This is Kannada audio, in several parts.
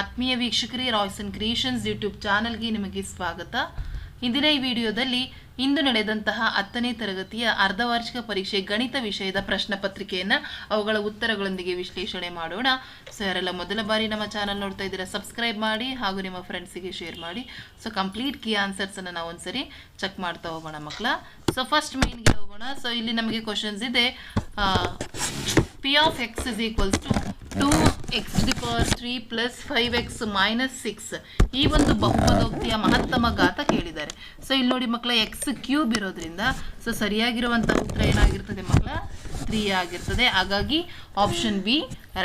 ಆತ್ಮೀಯ ವೀಕ್ಷಕರೇ, ರಾಯ್ಸನ್ ಕ್ರಿಯೇಷನ್ಸ್ ಯೂಟ್ಯೂಬ್ ಚಾನಲ್ಗೆ ನಿಮಗೆ ಸ್ವಾಗತ. ಇಂದಿನ ಈ ವಿಡಿಯೋದಲ್ಲಿ ಇಂದು ನಡೆದಂತಹ ಹತ್ತನೇ ತರಗತಿಯ ಅರ್ಧವಾರ್ಷಿಕ ಪರೀಕ್ಷೆ ಗಣಿತ ವಿಷಯದ ಪ್ರಶ್ನೆ ಪತ್ರಿಕೆಯನ್ನು ಅವುಗಳ ಉತ್ತರಗಳೊಂದಿಗೆ ವಿಶ್ಲೇಷಣೆ ಮಾಡೋಣ. ಸೊ ಯಾರೆಲ್ಲ ಮೊದಲ ಬಾರಿ ನಮ್ಮ ಚಾನಲ್ ನೋಡ್ತಾ ಇದ್ದೀರಾ, ಸಬ್ಸ್ಕ್ರೈಬ್ ಮಾಡಿ ಹಾಗೂ ನಿಮ್ಮ ಫ್ರೆಂಡ್ಸಿಗೆ ಶೇರ್ ಮಾಡಿ. ಸೊ ಕಂಪ್ಲೀಟ್ ಕೀ ಆನ್ಸರ್ಸನ್ನು ನಾವು ಒಂದ್ಸರಿ ಚೆಕ್ ಮಾಡ್ತಾ ಹೋಗೋಣ ಮಕ್ಕಳ ಸೊ ಫಸ್ಟ್ ಮೇನ್ಗೆ ಹೋಗೋಣ. ಸೊ ಇಲ್ಲಿ ನಮಗೆ ಕ್ವಶನ್ಸ್ ಇದೆ. P of X is equals to two X the power three plus five X minus six ಈ ಒಂದು ಬಹುಪದೋಕ್ತಿಯ ಮಹತ್ತಮ ಘಾತ ಕೇಳಿದ್ದಾರೆ ಸೊ ಇಲ್ಲಿ ನೋಡಿ ಮಕ್ಕಳ ಎಕ್ಸ್ ಕ್ಯೂಬ್ ಇರೋದ್ರಿಂದ ಸೊ ಸರಿಯಾಗಿರುವಂಥ ಉತ್ತರ ಏನಾಗಿರ್ತದೆ ಮಕ್ಕಳ? ತ್ರೀ ಆಗಿರ್ತದೆ. ಹಾಗಾಗಿ ಆಪ್ಷನ್ ಬಿ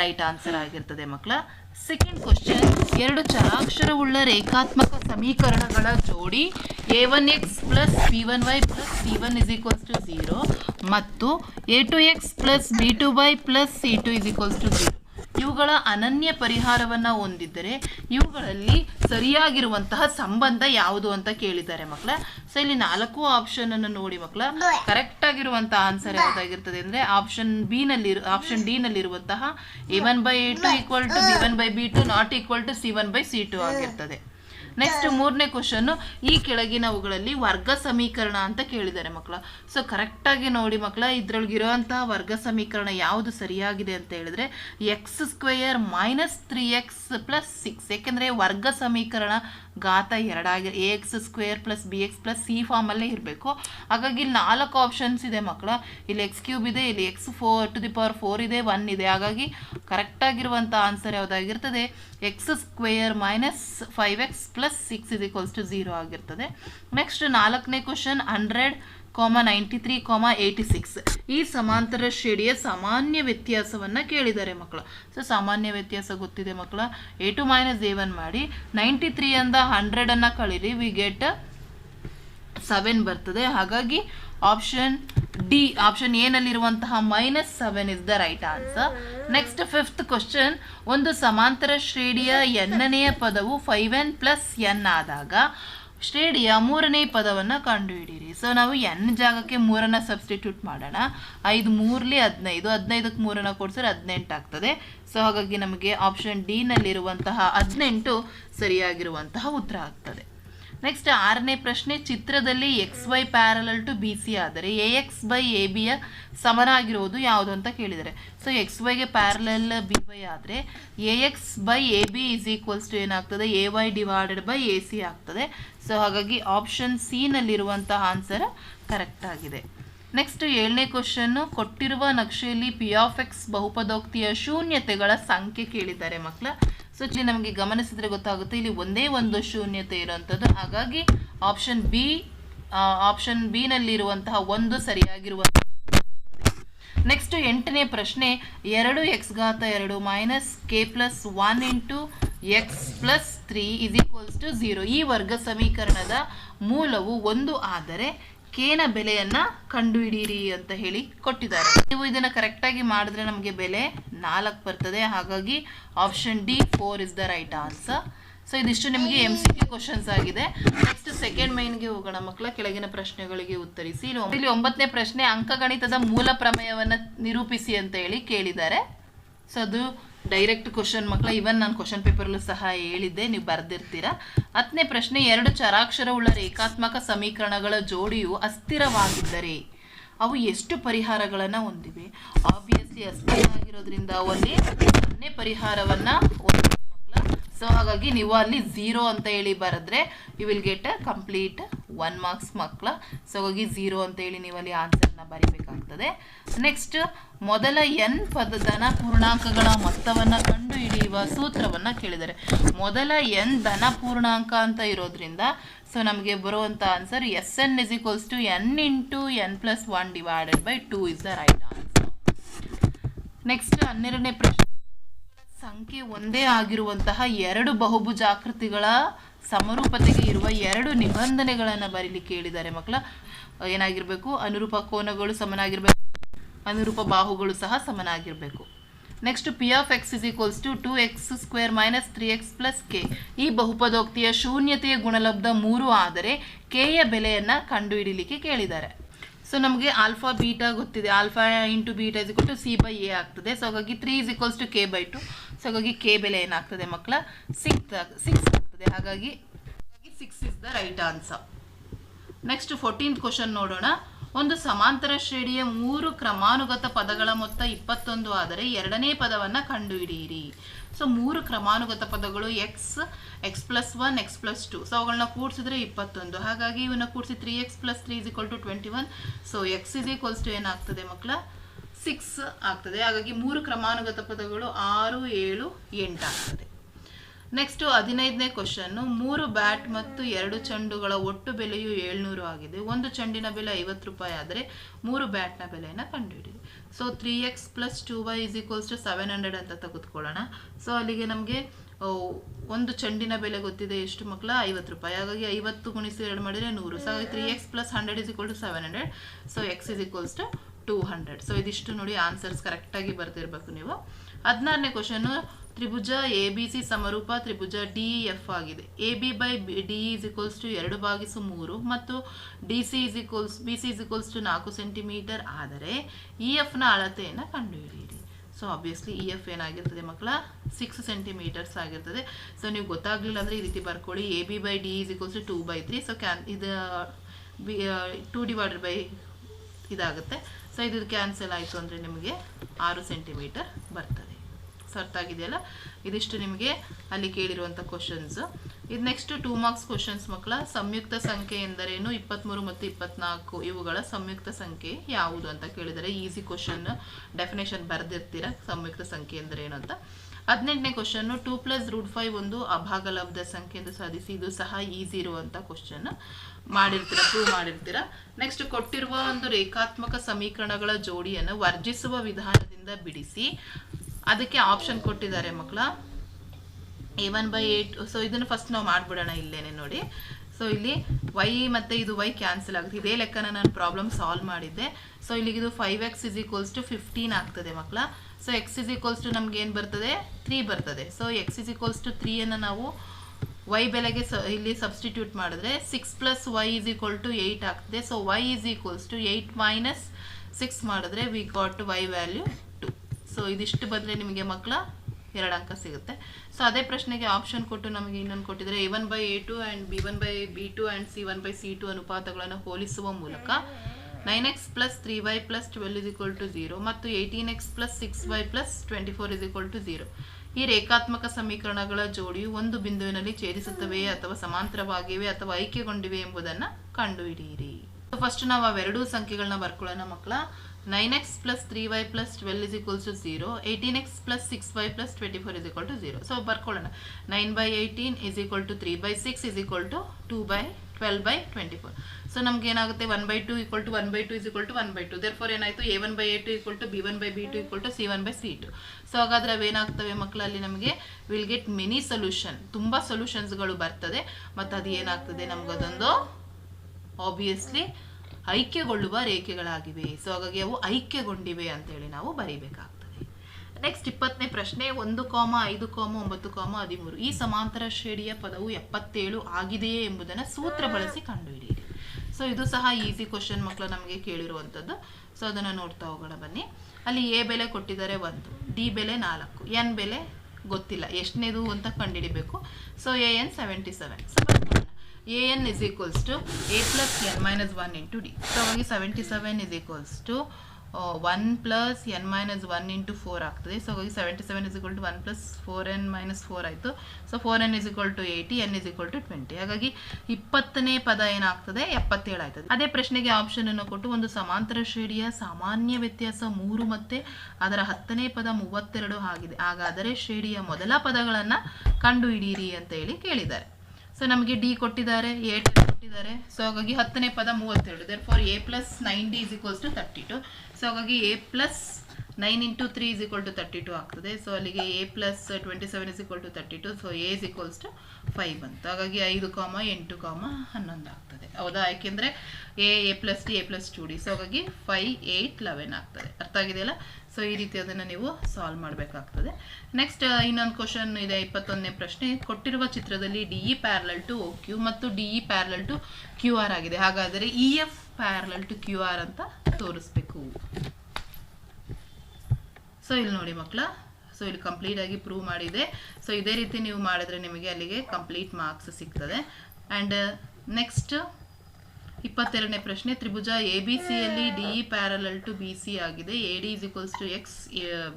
ರೈಟ್ ಆನ್ಸರ್ ಆಗಿರ್ತದೆ ಮಕ್ಕಳ. ಸೆಕೆಂಡ್ ಕ್ವಶನ್ ಎರಡು ಚರಾಕ್ಷರವುಳ್ಳ ರೇಖಾತ್ಮಕ ಸಮೀಕರಣಗಳ ಜೋಡಿ A one X plus B one Y plus C one is equals to zero ಮತ್ತು A two X plus B two Y plus C two is equals to zero ಇವುಗಳ ಅನನ್ಯ ಪರಿಹಾರವನ್ನು ಹೊಂದಿದ್ದರೆ ಇವುಗಳಲ್ಲಿ ಸರಿಯಾಗಿರುವಂತಹ ಸಂಬಂಧ ಯಾವುದು ಅಂತ ಕೇಳಿದ್ದಾರೆ ಮಕ್ಕಳ ಸೊ ಇಲ್ಲಿ ನಾಲ್ಕು ಆಪ್ಷನ್ ಅನ್ನು ನೋಡಿ ಮಕ್ಕಳ ಕರೆಕ್ಟ್ ಆಗಿರುವಂತಹ ಆನ್ಸರ್ ಯಾವ್ದಾಗಿರ್ತದೆ ಅಂದ್ರೆ ಆಪ್ಷನ್ ಬಿ ನಲ್ಲಿ option D ನಲ್ಲಿರುವಂತಹ A one by A two equal to B one by B two not equal to C one by C two ಆಗಿರ್ತದೆ. ನೆಕ್ಸ್ಟ್ ಮೂರನೇ ಕ್ವಶನ್ ಈ ಕೆಳಗಿನವುಗಳಲ್ಲಿ ವರ್ಗ ಸಮೀಕರಣ ಅಂತ ಕೇಳಿದ್ದಾರೆ ಮಕ್ಕಳ. ಸೊ ಕರೆಕ್ಟಾಗಿ ನೋಡಿ ಮಕ್ಕಳ ಇದ್ರೊಳಗಿರುವಂತಹ ವರ್ಗ ಸಮೀಕರಣ ಯಾವುದು ಸರಿಯಾಗಿದೆ ಅಂತ ಹೇಳಿದ್ರೆ X square minus three X plus six ಯಾಕೆಂದರೆ ವರ್ಗ ಸಮೀಕರಣ ಘಾತ ಎರಡಾಗಿ A X square plus B X plus C ಫಾರ್ಮಲ್ಲೇ ಇರಬೇಕು. ಹಾಗಾಗಿ ಇಲ್ಲಿ ನಾಲ್ಕು ಆಪ್ಷನ್ಸ್ ಇದೆ ಮಕ್ಕಳ. ಇಲ್ಲಿ ಎಕ್ಸ್ ಕ್ಯೂಬ್ ಇದೆ ಇಲ್ಲಿ X four to the power four ಇದೆ ಒನ್ ಇದೆ. ಹಾಗಾಗಿ ಕರೆಕ್ಟಾಗಿರುವಂಥ answer ಯಾವುದಾಗಿರ್ತದೆ? X square minus five X plus six ಇದು ಈಕ್ವಲ್ಸ್ ಟು ಝೀರೋ ಆಗಿರ್ತದೆ. ನೆಕ್ಸ್ಟ್ ನಾಲ್ಕನೇ question hundred comma ninety three comma eighty six ಈ ಸಮಾಂತರ ಶ್ರೇಣಿಯ ಸಾಮಾನ್ಯ ವ್ಯತ್ಯಾಸವನ್ನು ಕೇಳಿದ್ದಾರೆ ಮಕ್ಕಳು. ಸೊ ಸಾಮಾನ್ಯ ವ್ಯತ್ಯಾಸ ಗೊತ್ತಿದೆ ಮಕ್ಕಳ. A two minus A one ಮಾಡಿ. ನೈಂಟಿ ತ್ರೀ ಅಂದ ಹಂಡ್ರೆಡನ್ನು ಕಳೀರಿ. ವಿ ಗೆಟ್ ಸೆವೆನ್ ಬರ್ತದೆ. ಹಾಗಾಗಿ option D option ಏನಲ್ಲಿರುವಂತಹ minus seven is the right answer next fifth question ಒಂದು ಸಮಾಂತರ ಶ್ರೇಣಿಯ ಎನ್ನನೆಯ ಪದವು ಫೈವ್ ಎನ್ ಪ್ಲಸ್ ಎನ್ ಆದಾಗ ಶ್ರೇಣಿಯ ಮೂರನೇ ಪದವನ್ನು ಕಂಡುಹಿಡಿಯಿರಿ. ಸೊ ನಾವು ಎನ್ ಜಾಗಕ್ಕೆ ಮೂರನ್ನು ಸಬ್ಸ್ಟಿಟ್ಯೂಟ್ ಮಾಡೋಣ. ಐದು ಮೂರಲಿ ಹದಿನೈದು ಹದಿನೈದಕ್ಕೆ ಮೂರನ್ನು ಕೊಡ್ಸಿದ್ರೆ ಹದಿನೆಂಟು ಆಗ್ತದೆ. ಸೊ ಹಾಗಾಗಿ ನಮಗೆ ಆಪ್ಷನ್ ಡಿ ನಲ್ಲಿರುವಂತಹ ಹದಿನೆಂಟು ಸರಿಯಾಗಿರುವಂತಹ ಉತ್ತರ ಆಗ್ತದೆ. ನೆಕ್ಸ್ಟ್ ಆರನೇ ಪ್ರಶ್ನೆ, ಚಿತ್ರದಲ್ಲಿ X Y parallel to B C ಆದರೆ ಎ ಎಕ್ಸ್ ಬೈ ಎ ಬಿಯ ಸಮನಾಗಿರುವುದು ಯಾವುದು ಅಂತ ಕೇಳಿದರೆ. ಸೊ ಎಕ್ಸ್ ವೈಗೆ ಪ್ಯಾರಲಲ್ ಬಿ ವೈ ಆದರೆ A X by A B is equals to ಏನಾಗ್ತದೆ? A Y divided by A C ಆಗ್ತದೆ. ಸೊ ಹಾಗಾಗಿ ಆಪ್ಷನ್ ಸಿ ನಲ್ಲಿರುವಂತಹ ಆನ್ಸರ್ ಕರೆಕ್ಟ್ ಆಗಿದೆ. ನೆಕ್ಸ್ಟ್ ಏಳನೇ ಕ್ವಶನ್ನು ಕೊಟ್ಟಿರುವ ನಕ್ಷೆಯಲ್ಲಿ ಪಿ ಆಫ್ ಎಕ್ಸ್ ಬಹುಪದೋಕ್ತಿಯ ಶೂನ್ಯತೆಗಳ ಸಂಖ್ಯೆ ಕೇಳಿದ್ದಾರೆ ಮಕ್ಕಳ. ಸೊ ಇಲ್ಲಿ ನಮಗೆ ಗಮನಿಸಿದ್ರೆ ಗೊತ್ತಾಗುತ್ತೆ, ಇಲ್ಲಿ ಒಂದೇ ಒಂದು ಶೂನ್ಯತೆ ಇರುವಂಥದ್ದು. ಹಾಗಾಗಿ ಆಪ್ಷನ್ ಬಿ ಆಪ್ಷನ್ ಬಿ ನಲ್ಲಿರುವಂತಹ ಒಂದು ಸರಿಯಾಗಿರುವ ನೆಕ್ಸ್ಟ್ ಎಂಟನೇ ಪ್ರಶ್ನೆ, ಎರಡು ಎಕ್ಸ್ ಘಾತ ಎರಡು minus K plus one into X plus three is equals to zero ಈ ವರ್ಗ ಸಮೀಕರಣದ ಮೂಲವು ಒಂದು ಆದರೆ ಕೇನ ಬೆಲೆಯನ್ನ ಕಂಡುಹಿಡಿಯಿರಿ ಅಂತ ಹೇಳಿ ಕೊಟ್ಟಿದ್ದಾರೆ. ನೀವು ಇದನ್ನ ಕರೆಕ್ಟಾಗಿ ಮಾಡಿದ್ರೆ ನಮಗೆ ಬೆಲೆ ನಾಲ್ಕು ಬರ್ತದೆ. ಹಾಗಾಗಿ option D four is the right answer so ಇದಿಷ್ಟು ನಿಮಗೆ ಎಂ ಸಿ ಕ್ಯೂ ಕ್ವಶನ್ಸ್ ಆಗಿದೆ. ನೆಕ್ಸ್ಟ್ ಸೆಕೆಂಡ್ ಮೈನ್ಗೆ ಹೋಗೋಣ ಮಕ್ಕಳ. ಕೆಳಗಿನ ಪ್ರಶ್ನೆಗಳಿಗೆ ಉತ್ತರಿಸಿ. ಇಲ್ಲಿ ಒಂಬತ್ತನೇ ಪ್ರಶ್ನೆ, ಅಂಕಗಣಿತದ ಮೂಲ ಪ್ರಮೇಯವನ್ನು ನಿರೂಪಿಸಿ ಅಂತ ಹೇಳಿ ಕೇಳಿದ್ದಾರೆ. ಸೊ ಅದು ಡೈರೆಕ್ಟ್ ಕ್ವಶನ್ ಮಕ್ಕಳ. ಇವನ್ ನಾನು ಕ್ವಶನ್ ಪೇಪರ್ಲ್ಲೂ ಸಹ ಹೇಳಿದ್ದೆ. ನೀವು ಬರೆದಿರ್ತೀರಾ. ಹತ್ತನೇ ಪ್ರಶ್ನೆ, ಎರಡು ಚರಾಕ್ಷರವುಳ್ಳ ರೇಖಾತ್ಮಕ ಸಮೀಕರಣಗಳ ಜೋಡಿಯು ಅಸ್ಥಿರವಾಗಿದ್ದರೆ ಅವು ಎಷ್ಟು ಪರಿಹಾರಗಳನ್ನು ಹೊಂದಿವೆ? ಆಬ್ವಿಯಸ್ಲಿ ಅಸ್ಥಿರ ಆಗಿರೋದ್ರಿಂದ ಅಲ್ಲಿ ಸೊನ್ನೆ ಪರಿಹಾರವನ್ನು ಮಕ್ಕಳ. ಸೊ ಹಾಗಾಗಿ ನೀವು ಅಲ್ಲಿ ಝೀರೋ ಅಂತ ಹೇಳಿ ಬರೆದ್ರೆ you will get a complete one marks ಮಕ್ಕಳ. ಸೊ ಹಾಗಾಗಿ ಝೀರೋ ಅಂತ ಹೇಳಿ ನೀವು ಅಲ್ಲಿ ಆನ್ಸರ್ನ ಬರಿಬೇಕಾಗ್ತದೆ. ನೆಕ್ಸ್ಟ್ ಮೊದಲ ಎನ್ ಪದ ಧನ ಪೂರ್ಣಾಂಕಗಳ ಮೊತ್ತವನ್ನು ಕಂಡುಹಿಡಿಯುವ ಸೂತ್ರವನ್ನು ಕೇಳಿದ್ದಾರೆ ಮೊದಲ ಎನ್ ಧನ ಪೂರ್ಣಾಂಕ ಅಂತ ಇರೋದ್ರಿಂದ ಸೊ ನಮಗೆ ಬರುವಂಥ answer S N is equals to N into N plus one divided by two is the right answer next ಹನ್ನೆರಡನೇ ಪ್ರಶ್ನೆ. ಸಂಖ್ಯೆ ಒಂದೇ ಆಗಿರುವಂತಹ ಎರಡು ಬಹುಭುಜಾಕೃತಿಗಳ ಸಮರೂಪತೆಗೆ ಇರುವ ಎರಡು ನಿಬಂಧನೆಗಳನ್ನು ಬರೀಲಿಕ್ಕೆ ಹೇಳಿದ್ದಾರೆ ಮಕ್ಕಳ. ಏನಾಗಿರಬೇಕು? ಅನುರೂಪ ಕೋನಗಳು ಸಮನಾಗಿರಬೇಕು. ಅನುರೂಪ ಬಾಹುಗಳು ಸಹ ಸಮನಾಗಿರಬೇಕು. Next P of X is equals to two X square minus three X plus K ಈ ಬಹುಪದೋಕ್ತಿಯ ಶೂನ್ಯತೆಯ ಗುಣಲಬ್ಧ ಮೂರು ಆದರೆ ಕೆಯ ಬೆಲೆಯನ್ನು ಕಂಡುಹಿಡಿಲಿಕ್ಕೆ ಕೇಳಿದ್ದಾರೆ. ಸೊ ನಮಗೆ ಆಲ್ಫಾ ಬೀಟಾ ಗೊತ್ತಿದೆ. Alpha into beta is to C by A ಆಗ್ತದೆ. ಸೊ ಹಾಗಾಗಿ three is equals to K by two so ಹಾಗಾಗಿ ಕೆ ಬೆಲೆ ಏನಾಗ್ತದೆ ಮಕ್ಕಳ? ಸಿಕ್ಸ್ ಸಿಕ್ಸ್ ಆಗ್ತದೆ. ಹಾಗಾಗಿ six is the right answer next fourteenth question ನೋಡೋಣ. ಒಂದು ಸಮಾಂತರ ಶ್ರೇಣಿಯ ಮೂರು ಕ್ರಮಾನುಗತ ಪದಗಳ ಮೊತ್ತ ಇಪ್ಪತ್ತೊಂದು ಆದರೆ ಎರಡನೇ ಪದವನ್ನು ಕಂಡುಹಿಡಿಯಿರಿ. ಸೊ ಮೂರು ಕ್ರಮಾನುಗತ ಪದಗಳು X X plus one X plus two so ಅವುಗಳನ್ನ ಕೂಡಿಸಿದ್ರೆ ಇಪ್ಪತ್ತೊಂದು. ಹಾಗಾಗಿ ಇವನ್ನ ಕೂಡಿಸಿ three X plus three is to twenty one so X is equals to ಏನಾಗ್ತದೆ ಮಕ್ಕಳ ಸಿಕ್ಸ್ ಆಗ್ತದೆ. ಹಾಗಾಗಿ ಮೂರು ಕ್ರಮಾನುಗತ ಪದಗಳು ಆರು, ಏಳು ಎಂಟಾಗ್ತದೆ ನೆಕ್ಸ್ಟ್ ಹದಿನೈದನೇ ಕ್ವಶನ್ನು ಮೂರು ಬ್ಯಾಟ್ ಮತ್ತು ಎರಡು ಚೆಂಡುಗಳ ಒಟ್ಟು ಬೆಲೆಯು ಏಳ್ನೂರು ಆಗಿದೆ. ಒಂದು ಚೆಂಡಿನ ಬೆಲೆ ಐವತ್ತು ರೂಪಾಯಿ ಆದರೆ ಮೂರು ಬ್ಯಾಟ್ನ ಬೆಲೆಯನ್ನು ಕಂಡುಹಿಡಿಯಿರಿ so three X plus two Y is equals to seven hundred ಅಂತ ತೆಗೆದುಕೊಳ್ಳೋಣ. ಸೊ ಅಲ್ಲಿಗೆ ನಮಗೆ ಒಂದು ಚೆಂಡಿನ ಬೆಲೆ ಗೊತ್ತಿದೆ ಎಷ್ಟು ಮಕ್ಕಳ? ಐವತ್ತು ರೂಪಾಯಿ. ಹಾಗಾಗಿ ಐವತ್ತು ಗುಣಿಸಿ ಎರಡು ಮಾಡಿದರೆ ನೂರು. ಸೊ ಹಾಗಾಗಿ three X plus hundred is equal to seven hundred so X is equals to two hundred so ಇದಿಷ್ಟು ನೋಡಿ ಆನ್ಸರ್ಸ್ ಕರೆಕ್ಟಾಗಿ ಬರ್ತಿರ್ಬೇಕು ನೀವು. ಹದಿನಾರನೇ ಕ್ವಶನು ತ್ರಿಭುಜ ಎ ಬಿ ಸಿ ಸಮರೂಪ ತ್ರಿಭುಜ ಡಿ ಎಫ್ ಆಗಿದೆ. A B by, D is equals to ಎರಡು ಭಾಗಿಸು ಮೂರು ಮತ್ತು D C is equals, B C is equals to ನಾಲ್ಕು ಸೆಂಟಿಮೀಟರ್ ಆದರೆ ಇ ಎಫ್ನ ಅಳತೆಯನ್ನು ಕಂಡುಹಿಡಿಯಿರಿ. ಸೊ ಆಬ್ವಿಯಸ್ಲಿ ಇ ಎಫ್ ಏನಾಗಿರ್ತದೆ ಮಕ್ಕಳ? ಸಿಕ್ಸ್ ಸೆಂಟಿಮೀಟರ್ಸ್ ಆಗಿರ್ತದೆ. ಸೊ ನೀವು ಗೊತ್ತಾಗಲಿಲ್ಲ ಅಂದರೆ ಈ ರೀತಿ ಬರ್ಕೊಳ್ಳಿ. A B by D is equals to two by three. So can ಇದು, ಬಿ ಟೂ ಡಿವೈಡೆಡ್ ಬೈ ಇದಾಗುತ್ತೆ. ಸೊ ಇದು ಕ್ಯಾನ್ಸಲ್ ಆಯಿತು ಅಂದರೆ ನಿಮಗೆ ಆರು ಸೆಂಟಿಮೀಟರ್ ಬರ್ತದೆ. ಅರ್ಥ ಆಗಿದೆಯಲ್ಲ ಇದಿಷ್ಟು ನಿಮಗೆ ಅಲ್ಲಿ ಕೇಳಿರುವಂಥ ಕ್ವಶನ್ಸ್ ಇದು ನೆಕ್ಸ್ಟ್ ಟೂ ಮಾರ್ಕ್ಸ್ ಕ್ವಶನ್ಸ್ ಮಕ್ಕಳ. ಸಂಯುಕ್ತ ಸಂಖ್ಯೆ ಎಂದರೇನು? ಇಪ್ಪತ್ತ್ಮೂರು ಮತ್ತು ಇಪ್ಪತ್ನಾಲ್ಕು. ಇವುಗಳ ಸಂಯುಕ್ತ ಸಂಖ್ಯೆ ಯಾವುದು ಅಂತ ಕೇಳಿದರೆ ಈಸಿ ಕ್ವಶನ್ ಡೆಫಿನೇಷನ್ ಬರೆದಿರ್ತೀರ? ಸಂಯುಕ್ತ ಸಂಖ್ಯೆ ಎಂದರೇನು ಅಂತ. ಹದಿನೆಂಟನೇ question two plus root five ಒಂದು ಅಭಾಗಲಬ್ಧ ಸಂಖ್ಯೆ ಎಂದು ಸಾಧಿಸಿ ಇದು ಸಹ ಈಸಿ ಇರುವಂಥ ಕ್ವಶನ್ ಮಾಡಿರ್ತೀರ? ಪ್ರೂವ್ ಮಾಡಿರ್ತೀರ? ನೆಕ್ಸ್ಟ್ ಕೊಟ್ಟಿರುವ ಒಂದು ರೇಖಾತ್ಮಕ ಸಮೀಕರಣಗಳ ಜೋಡಿಯನ್ನು ವರ್ಜಿಸುವ ವಿಧಾನದಿಂದ ಬಿಡಿಸಿ ಅದಕ್ಕೆ ಆಪ್ಷನ್ ಕೊಟ್ಟಿದ್ದಾರೆ ಮಕ್ಕಳ. A one by eight so ಇದನ್ನು ಫಸ್ಟ್ ನಾವು ಮಾಡಿಬಿಡೋಣ ಇಲ್ಲೇನೆ ನೋಡಿ. ಸೊ ಇಲ್ಲಿ ವೈ ಮತ್ತು ಇದು ವೈ ಕ್ಯಾನ್ಸಲ್ ಆಗುತ್ತೆ. ಇದೇ ಲೆಕ್ಕನ ನಾನು ಪ್ರಾಬ್ಲಮ್ ಸಾಲ್ವ್ ಮಾಡಿದ್ದೆ. ಸೊ ಇಲ್ಲಿಗೆ ಇದು five X is equals to fifteen ಆಗ್ತದೆ ಮಕ್ಕಳ. So X is equals to ನಮ್ಗೆ ಏನು ಬರ್ತದೆ? ತ್ರೀ ಬರ್ತದೆ. So X is equals to ತ್ರೀಯನ್ನು ನಾವು ವೈ ಬೆಲೆಗೆ ಸ, ಇಲ್ಲಿ ಸಬ್ಸ್ಟಿಟ್ಯೂಟ್ ಮಾಡಿದ್ರೆ six plus Y is equal to eight ಆಗ್ತದೆ. So Y is equals to eight minus six ಮಾಡಿದ್ರೆ we got Y value so ಇದಿಷ್ಟು ಬಂದರೆ ನಿಮಗೆ ಮಕ್ಕಳ ಎರಡು ಅಂಕ ಸಿಗುತ್ತೆ. ಸೊ ಅದೇ ಪ್ರಶ್ನೆಗೆ ಆಪ್ಷನ್ ಕೊಟ್ಟು ನಮಗೆ ಇನ್ನೊಂದು ಕೊಟ್ಟಿದ್ರೆ A one by A two and B one by B two and C one by C two ಅನುಪಾತಗಳನ್ನು ಹೋಲಿಸುವ ಮೂಲಕ nine X plus three Y plus twelve is equal to zero ಮತ್ತು eighteen X plus six Y plus twenty four is equal to zero ಈ ರೇಖಾತ್ಮಕ ಸಮೀಕರಣಗಳ ಜೋಡಿಯು ಒಂದು ಬಿಂದುವಿನಲ್ಲಿ ಛೇದಿಸುತ್ತವೆಯೇ ಅಥವಾ ಸಮಾಂತರವಾಗಿವೆ ಅಥವಾ ಐಕ್ಯಗೊಂಡಿವೆ ಎಂಬುದನ್ನು ಕಂಡುಹಿಡಿಯಿರಿ. ಫಸ್ಟ್ ನಾವು ಅವೆರಡೂ ಸಂಖ್ಯೆಗಳನ್ನ ಬರ್ಕೊಳ್ಳೋಣ ಮಕ್ಕಳ. Nine X plus three Y plus twelve is equals to zero eighteen X plus six Y plus twenty four is equal to zero so ಬರ್ಕೊಳ್ಳೋಣ. Nine by eighteen is equal to three by six is equal to two by twelve by twenty four so ನಮ್ಗೆ ಏನಾಗುತ್ತೆ? One by two equal to one by two is equal to one by two therefore ಏನಾಯಿತು? A one by A two equal to B one by B two equal to C one by C two so ಹಾಗಾದರೆ ಅವೇನಾಗ್ತವೆ ಮಕ್ಕಳಲ್ಲಿ ನಮಗೆ ವಿಲ್ ಗೆಟ್ ಮೆನಿ ಸೊಲ್ಯೂಷನ್ ತುಂಬ ಸೊಲ್ಯೂಷನ್ಸ್ಗಳು ಬರ್ತದೆ. ಮತ್ತು ಅದು ಏನಾಗ್ತದೆ? ನಮಗದೊಂದು ಆಬ್ವಿಯಸ್ಲಿ ಐಕ್ಯಗೊಳ್ಳುವ ರೇಖೆಗಳಾಗಿವೆ. ಸೊ, ಹಾಗಾಗಿ ಅವು ಐಕ್ಯಗೊಂಡಿವೆ ಅಂತೇಳಿ ನಾವು ಬರೀಬೇಕಾಗ್ತದೆ. ನೆಕ್ಸ್ಟ್ ಇಪ್ಪತ್ತನೇ ಪ್ರಶ್ನೆ, ಒಂದು ಕಾಮ, ಐದು ಕಾಮ, ಒಂಬತ್ತು ಕಾಮ, ಹದಿಮೂರು. ಈ ಸಮಾಂತರ ಶ್ರೇಣಿಯ ಪದವು ಎಪ್ಪತ್ತೇಳು ಆಗಿದೆಯೇ ಎಂಬುದನ್ನು ಸೂತ್ರ ಬಳಸಿ ಕಂಡುಹಿಡಿಯಿರಿ. ಸೊ ಇದು ಸಹ ಈಸಿ ಕ್ವಶನ್ ಮಕ್ಕಳು ನಮಗೆ ಕೇಳಿರುವಂಥದ್ದು. ಸೊ ಅದನ್ನು ನೋಡ್ತಾ ಹೋಗೋಣ ಬನ್ನಿ. ಅಲ್ಲಿ ಎ ಬೆಲೆ ಕೊಟ್ಟಿದ್ದಾರೆ ಒಂದು, ಡಿ ಬೆಲೆ ನಾಲ್ಕು, ಎನ್ ಬೆಲೆ ಗೊತ್ತಿಲ್ಲ, ಎಷ್ಟನೇದು ಅಂತ ಕಂಡುಹಿಡಿಬೇಕು. So A N seventy seven. So A N is equals to A plus N minus one into D so ಹಾಗಾಗಿ seventy seven is equals to one plus N minus one into four ಆಗ್ತದೆ. ಸೊ ಹಾಗಾಗಿ seventy seven is equal to one plus four N minus four ಆಯಿತು. So four N is equal to eighty N is equal to twenty ಹಾಗಾಗಿ ಇಪ್ಪತ್ತನೇ ಪದ ಏನಾಗ್ತದೆ? ಎಪ್ಪತ್ತೇಳು ಆಯ್ತದೆ. ಅದೇ ಪ್ರಶ್ನೆಗೆ ಆಪ್ಷನ್ ಅನ್ನು ಕೊಟ್ಟು ಒಂದು ಸಮಾಂತರ ಶ್ರೇಣಿಯ ಸಾಮಾನ್ಯ ವ್ಯತ್ಯಾಸ ಮೂರು ಮತ್ತೆ ಅದರ ಹತ್ತನೇ ಪದ ಮೂವತ್ತೆರಡು ಆಗಿದೆ. ಹಾಗಾದರೆ ಶ್ರೇಣಿಯ ಮೊದಲ ಪದಗಳನ್ನು ಕಂಡುಹಿಡಿಯಿರಿ ಅಂತ ಹೇಳಿ ಕೇಳಿದ್ದಾರೆ. ಸೊ ನಮಗೆ ಡಿ ಕೊಟ್ಟಿದ್ದಾರೆ ಎ ಕೊಟ್ಟಿದ್ದಾರೆ. ಸೊ ಹಾಗಾಗಿ ಹತ್ತನೇ ಪದ ಮೂವತ್ತೆರಡು. Therefore A plus nine D is equals to thirty two so ಹಾಗಾಗಿ A plus nine into three is equal to thirty two ಆಗ್ತದೆ. ಸೊ ಅಲ್ಲಿಗೆ A plus twenty seven is equal to thirty two so A is equals to five ಬಂತು ಹಾಗಾಗಿ ಐದು ಕಾಮ ಎಂಟು ಕಾಮ ಹನ್ನೊಂದು ಆಗ್ತದೆ. ಹೌದಾ? ಯಾಕೆಂದರೆ A A plus D A plus two D so ಹಾಗಾಗಿ ಫೈ ಏಯ್ಟ್ ಲೆವೆನ್ ಆಗ್ತದೆ. ಅರ್ಥ ಆಗಿದೆಯಲ್ಲ ಸೊ ಈ ರೀತಿ ಅದನ್ನು ನೀವು ಸಾಲ್ವ್ ಮಾಡಬೇಕಾಗ್ತದೆ. ನೆಕ್ಸ್ಟ್ ಇನ್ನೊಂದು ಕ್ವಶನ್ ಇದೆ. ಇಪ್ಪತ್ತೊಂದನೇ ಪ್ರಶ್ನೆ. ಕೊಟ್ಟಿರುವ ಚಿತ್ರದಲ್ಲಿ D E parallel to O Q ಮತ್ತು D E parallel to Q R ಆಗಿದೆ. ಹಾಗಾದರೆ E F parallel to Q R ಅಂತ ತೋರಿಸ್ಬೇಕು. ಸೊ ಇಲ್ಲಿ ನೋಡಿ ಮಕ್ಕಳ. ಸೊ ಇಲ್ಲಿ ಕಂಪ್ಲೀಟ್ ಆಗಿ ಪ್ರೂವ್ ಮಾಡಿದೆ. ಸೊ ಇದೇ ರೀತಿ ನೀವು ಮಾಡಿದ್ರೆ ನಿಮಗೆ ಅಲ್ಲಿಗೆ ಕಂಪ್ಲೀಟ್ ಮಾರ್ಕ್ಸ್ ಸಿಗ್ತದೆ. ಆ್ಯಂಡ್ ನೆಕ್ಸ್ಟ್ ಇಪ್ಪತ್ತೆರಡನೇ ಪ್ರಶ್ನೆ, ತ್ರಿಭುಜ ಎ ಬಿ ಸಿಯಲ್ಲಿ D E parallel to B C ಆಗಿದೆ. A D is equals to X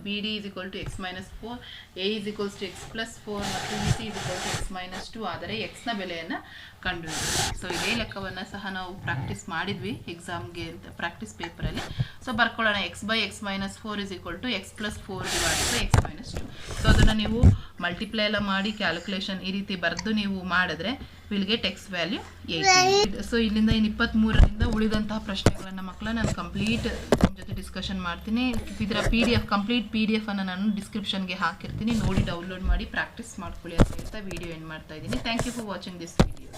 B D is equal to X minus four A is equals to X plus four ಮತ್ತು B C is equal to X minus two ಆದರೆ ಎಕ್ಸ್ನ ಬೆಲೆಯನ್ನು ಕಂಡುಹಿಡಿದ್ವಿ. ಸೊ ಇದೇ ಲೆಕ್ಕವನ್ನು ಸಹ ನಾವು ಪ್ರಾಕ್ಟೀಸ್ ಮಾಡಿದ್ವಿ ಎಕ್ಸಾಮ್ಗೆ ಅಂತ ಪ್ರಾಕ್ಟೀಸ್ ಪೇಪರಲ್ಲಿ so ಬರ್ಕೊಳ್ಳೋಣ. X by x minus four is equal to x plus four divide by x minus two so ಅದನ್ನು ನೀವು ಮಲ್ಟಿಪ್ಲೈ ಎಲ್ಲ ಮಾಡಿ ಕ್ಯಾಲ್ಕುಲೇಷನ್ ಈ ರೀತಿ ಬರೆದು ನೀವು ಮಾಡಿದ್ರೆ will get x value eight so ಇಲ್ಲಿಂದ ಇನ್ನು ಇಪ್ಪತ್ತ್ಮೂರರಿಂದ ಉಳಿದಂತಹ ಪ್ರಶ್ನೆಗಳನ್ನು ಮಕ್ಕಳ, ನಾನು ಕಂಪ್ಲೀಟ್ ನಿಮ್ಮ ಜೊತೆ ಡಿಸ್ಕಷನ್ ಮಾಡ್ತೀನಿ. ಇದರ P D F complete P D F ಅನ್ನು ನಾನು ಡಿಸ್ಕ್ರಿಪ್ಷನ್ಗೆ ಹಾಕಿರ್ತೀನಿ. ನೋಡಿ ಡೌನ್ಲೋಡ್ ಮಾಡಿ ಪ್ರಾಕ್ಟೀಸ್ ಮಾಡ್ಕೊಳ್ಳಿ ಅಂತ ಹೇಳ್ತಾ ವಿಡಿಯೋ ಎಂಡ್ ಮಾಡ್ತಾ ಇದ್ದೀನಿ. Thank you for watching this video